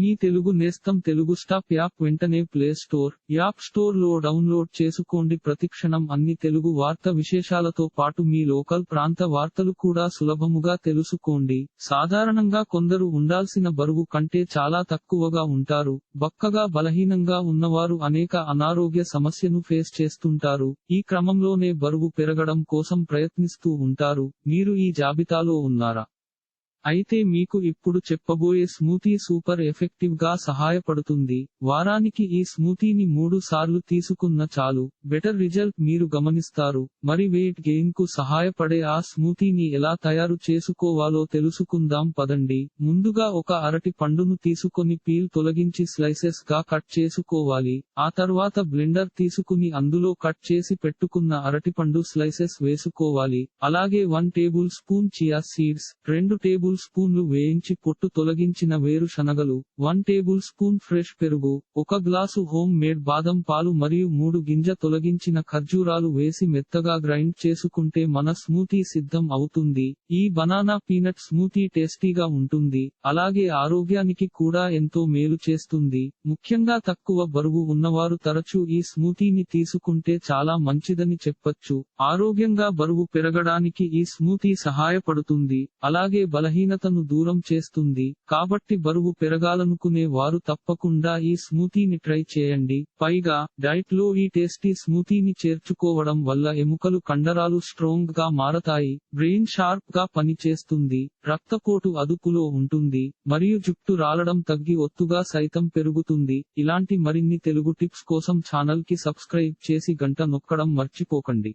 మీ తెలుగు నేస్తం Telugu stop app వెంటనే play store app స్టోర్లో డౌన్లోడ్ చేసుకోండి. ప్రతిక్షణం అన్ని తెలుగు వార్త విశేషాలతో పాటు మీ లోకల్ ప్రాంత వార్తలు కూడా సులభముగా తెలుసుకోండి. సాధారణంగా కొందరు ఉండాల్సిన బరువు కంటే చాలా తక్కువగా ఉంటారు. బక్కగా బలహీనంగా ఉన్నవారు అనేక అనారోగ్య సమస్యను ఫేస్ చేస్తుంటారు. ఈ క్రమంలోనే బరువు పెరగడం కోసం ప్రయత్నిస్తూ ఉంటారు. మీరు ఈ జాబితాలో ఉన్నారా? అయితే మీకు ఇప్పుడు చెప్పబోయే స్మూతీ సూపర్ ఎఫెక్టివ్గా సహాయపడుతుంది. వారానికి ఈ స్మూతీని మూడు సార్లు తీసుకున్న చాలు. బెటర్ రిజల్ట్ మీరు గమనిస్తారు. మరి వెయిట్ గెయిన్కు సహాయపడే ఆ స్మూతీని ఎలా తయారు చేసుకోవాలో తెలుసుకుందాం పదండి. ముందుగా ఒక అరటి పండును తీసుకొని పీల్ తొలగించి స్లైసెస్గా కట్ చేసుకోవాలి. ఆ తర్వాత బ్లెండర్ తీసుకుని అందులో కట్ చేసి పెట్టుకున్న అరటిపండు స్లైసెస్ వేసుకోవాలి. అలాగే one table spoon chia seeds రెండు టేబుల్ స్పూన్లు వేయించి పొట్టు తొలగించిన వేరుశనగలు వన్ టేబుల్ స్పూన్ ఫ్రెష్ పెరుగు ఒక గ్లాసు హోమ్ మేడ్ బాదం పాలు మరియు మూడు గింజ తొలగించిన ఖర్జూరాలు వేసి మెత్తగా గ్రైండ్ చేసుకుంటే మన స్మూతీ సిద్ధం అవుతుంది. ఈ బనానా పీనట్ స్మూతీ టేస్టీగా ఉంటుంది. అలాగే ఆరోగ్యానికి కూడా ఎంతో మేలు చేస్తుంది. ముఖ్యంగా తక్కువ బరువు ఉన్నవారు తరచూ ఈ స్మూతీని తీసుకుంటే చాలా మంచిదని చెప్పొచ్చు. ఆరోగ్యంగా బరువు పెరగడానికి ఈ స్మూతీ సహాయపడుతుంది. అలాగే బలహీన బలహీనతను దూరం చేస్తుంది. కాబట్టి బరువు పెరగాలనుకునే వారు తప్పకుండా ఈ స్మూతీని ట్రై చేయండి. పైగా డైట్లో ఈ టేస్టీ స్మూతీని చేర్చుకోవడం వల్ల ఎముకలు కండరాలు స్ట్రాంగ్గా మారతాయి బ్రెయిన్ షార్ప్గా పనిచేస్తుంది రక్తపోటు అదుపులో ఉంటుంది మరియు జుట్టు రాలడం తగ్గి ఒత్తుగా సైతం పెరుగుతుంది. ఇలాంటి మరిన్ని తెలుగు టిప్స్ కోసం ఛానల్కి సబ్స్క్రైబ్ చేసి గంట నొక్కడం మర్చిపోకండి.